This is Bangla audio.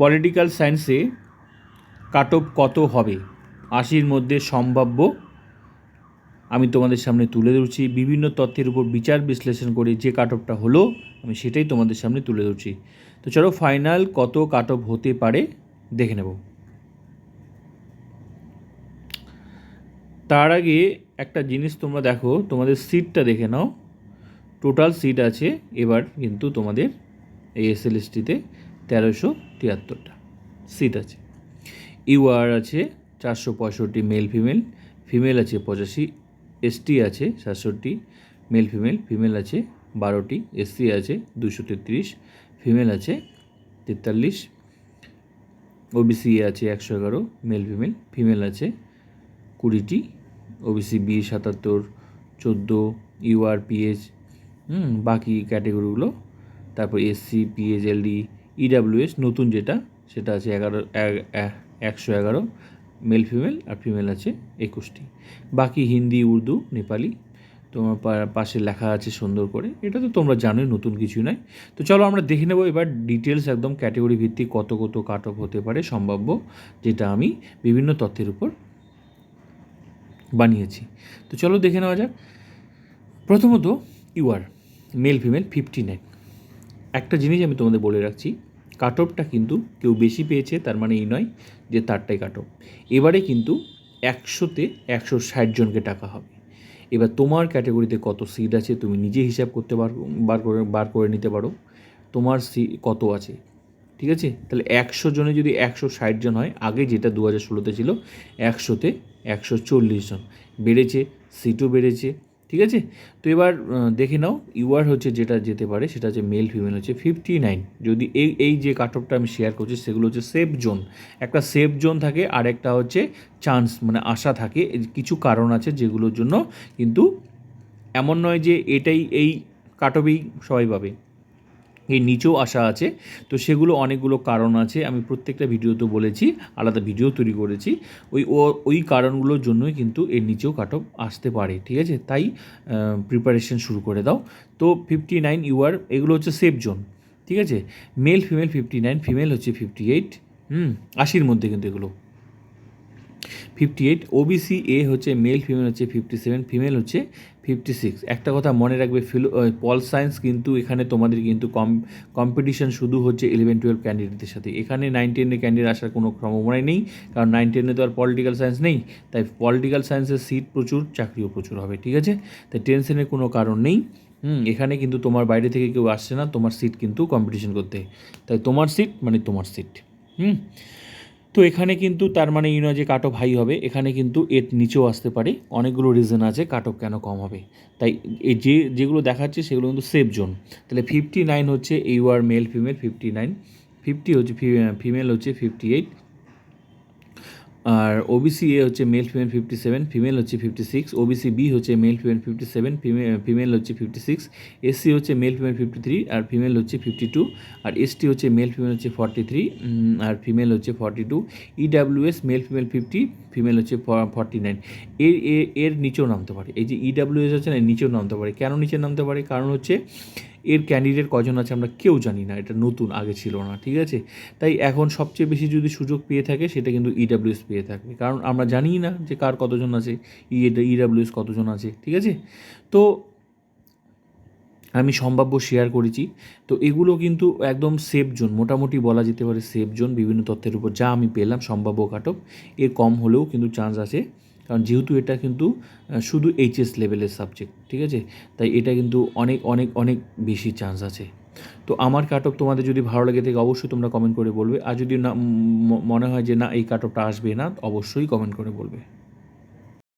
পলিটিক্যাল সায়েন্সে কাট অফ কত হবে? আশির মধ্যে সম্ভাব্য আমি তোমাদের সামনে তুলে ধরছি। বিভিন্ন তথ্যের উপর বিচার বিশ্লেষণ করে যে কাট অফটা হলো, আমি সেটাই তোমাদের সামনে তুলে ধরছি। তো চলো ফাইনাল কত কাট অফ হতে পারে দেখে নেব। তার আগে একটা জিনিস তোমরা দেখো, তোমাদের সিটটা দেখে নাও। টোটাল সিট আছে, এবার কিন্তু তোমাদের এই এসএলএসটিতে তেরোশো তিয়াত্তরটা। সিট আছে। ইউআর আছে চারশো পঁয়ষট্টি মেল ফিমেল ফিমেল আছে পঁচাশি এসটি আছে সাতষট্টি মেল ফিমেল ফিমেল আছে বারোটি এসসি আছে দুশো তেত্রিশ ফিমেল আছে তেতাল্লিশ ওবিসি আছে একশো এগারো মেল ফিমেল ফিমেল আছে কুড়িটি ওবিসি বি সাতাত্তর, চোদ্দ ইউআর পিএইচ বাকি ক্যাটেগরিগুলো তারপর এসসি পিএইচএলডি ইডাব্লিউএস নতুন যেটা, সেটা আছে এগারো, এক- এক- একশো এগারো মেল ফিমেল আর ফিমেল আছে একুশটি। বাকি হিন্দি, উর্দু, নেপালি, তোমার পাশে লেখা আছে সুন্দর করে। এটা তো তোমরা জানোই, নতুন কিছু নয়। তো চলো আমরা দেখে নেব এবার ডিটেলস একদম ক্যাটেগরি ভিত্তিক কত কত কাট অফ হতে পারে সম্ভাব্য, যেটা আমি বিভিন্ন তথ্যের উপর বানিয়েছি। তো চলো দেখে নেওয়া যাক। প্রথমত UR male female fifty nine একটা জিনিস আমি তোমাদের বলে রাখছি কাট অফটা কিন্তু কেউ বেশি পেয়েছে, তার মানে এই নয় যে তারটাই কাট অফ এবারে কিন্তু একশোতে একশো ষাট জনকে টাকা হবে। এবার তোমার ক্যাটাগরিতে কত সিট আছে তুমি নিজে হিসাব করতে পার, বার করে বার করে নিতে পারো। তোমার সি, কত আছে? ঠিক আছে? তাহলে একশো জনে যদি একশো ষাট জন হয়, আগে যেটা দু হাজার ষোলোতে ছিল, একশোতে একশো চল্লিশ জন। বেড়েছে সিটও বেড়েছে ঠিক আছে? তো এবার দেখে নাও, ইউআর হচ্ছে যেটা যেতে পারে, সেটা হচ্ছে মেল ফিমেল হচ্ছে ফিফটি নাইন যদি এই এই যে কাট অফটা আমি শেয়ার করছি, সেগুলো হচ্ছে সেফ জোন একটা সেফ জোন থাকে আর একটা হচ্ছে চান্স মানে আশা থাকে কিছু কারণ আছে যেগুলোর জন্য কিন্তু এমন নয় যে এটাই এই কাট অফেই সবাই পাবে। এই নিচেও আশা আছে। তো সেগুলো অনেকগুলো কারণ আছে। আমি প্রত্যেকটা ভিডিওতে বলেছি, আলাদা ভিডিও তৈরি করেছি। ওই ওই কারণগুলোর জন্যই কিন্তু এর নিচেও কাট অফ আসতে পারে, ঠিক আছে? তাই প্রিপারেশন শুরু করে দাও। তো ফিফটি নাইন ইউআর এগুলো হচ্ছে সেফ জোন ঠিক আছে? Male female fifty nine female হচ্ছে ফিফটি এইট হুম? আশির মধ্যে কিন্তু এগুলো। ফিফটি এইট ওবিসি এ হচ্ছে মেল ফিমেল হচ্ছে ফিফটি সেভেন ফিমেল হচ্ছে ফিফটি সিক্স একটা কথা মনে রাখবে, ফিলো পল সায়েন্স কিন্তু এখানে তোমাদের কিন্তু কম কম্পিটিশন শুধু হচ্ছে ইলেভেন টুয়েলভ ক্যান্ডিডেটদের সাথে। এখানে নাইন টেনের ক্যান্ডিডেট আসার কোনো সম্ভাবনাই নেই, কারণ নাইন টেনে তো আর পলিটিক্যাল সায়েন্স নেই, তাই পলিটিক্যাল সায়েন্সের সিট প্রচুর, চাকরিও প্রচুর হবে, ঠিক আছে? তাই টেনশনের কোনো কারণ নেই। হুম, এখানে কিন্তু তোমার বাইরে থেকে কেউ আসছে না, তোমার সিট কিন্তু কম্পিটিশন করতে। তাই তোমার সিট মানে তোমার সিট হুম তো এখানে কিন্তু তার মানে এই নয় যে কাট অফ হাই হবে, এখানে কিন্তু এর নিচেও আসতে পারে। অনেকগুলো রিজন আছে কাট অফ কেন কম হবে। তাই এই যে, যেগুলো দেখাচ্ছে সেগুলো কিন্তু সেফ জোন তাহলে ফিফটি নাইন হচ্ছে U R male female fifty nine fifty হচ্ছে ফিমেল হচ্ছে ফিফটি এইট আর ওবিসি এ হচ্ছে male female fifty seven female হচ্ছে ফিফটি সিক্স ওবিসি বি হচ্ছে male female fifty seven female হচ্ছে ফিফটি সিক্স এসসি হচ্ছে মেল ফিমেল ফিফটি থ্রি আর ফিমেল হচ্ছে ফিফটি টু আর এসটি হচ্ছে মেল ফিমেল হচ্ছে ফর্টি থ্রি আর ফিমেল হচ্ছে forty two EWS male female fifty female হচ্ছে ফর্টি নাইন এর এর নিচেও নামতে পারে। এই যে ইডাব্লিউএস হচ্ছে না নিচেও নামতে পারে। কেন নিচে নামতে পারে? কারণ হচ্ছে এর ক্যান্ডিডেট কজন আছে আমরা কেউ জানি না, এটা নতুন, আগে ছিল না, ঠিক আছে? তাই এখন সবচেয়ে বেশি যদি সুযোগ পেয়ে থাকে, সেটা কিন্তু ইডাব্লিউএস পেয়ে থাকবে। কারণ আমরা জানিই না যে কার কতজন আছে ই ইডাব্লিউএস কতজন আছে, ঠিক আছে? তো আমি সম্ভাব্য শেয়ার করেছি। তো এগুলো কিন্তু একদম সেফ জোন মোটামুটি বলা যেতে পারে সেফ জোন বিভিন্ন তথ্যের উপর যা আমি পেলাম, সম্ভাব্য কাটক এর কম হলেও কিন্তু চান্স আছে কারণ যেহেতু এটা কিন্তু শুধু এইচএস লেভেলের সাবজেক্ট ঠিক আছে? তাই এটা কিন্তু অনেক অনেক অনেক বেশি চান্স আছে। তো আমার কাটক তোমাদের যদি ভালো লাগে থাকে, অবশ্যই তোমরা কমেন্ট করে বলবে। আর যদি না মনে হয় যে না, এই কাটকটা আসবে না, অবশ্যই কমেন্ট করে বলবে।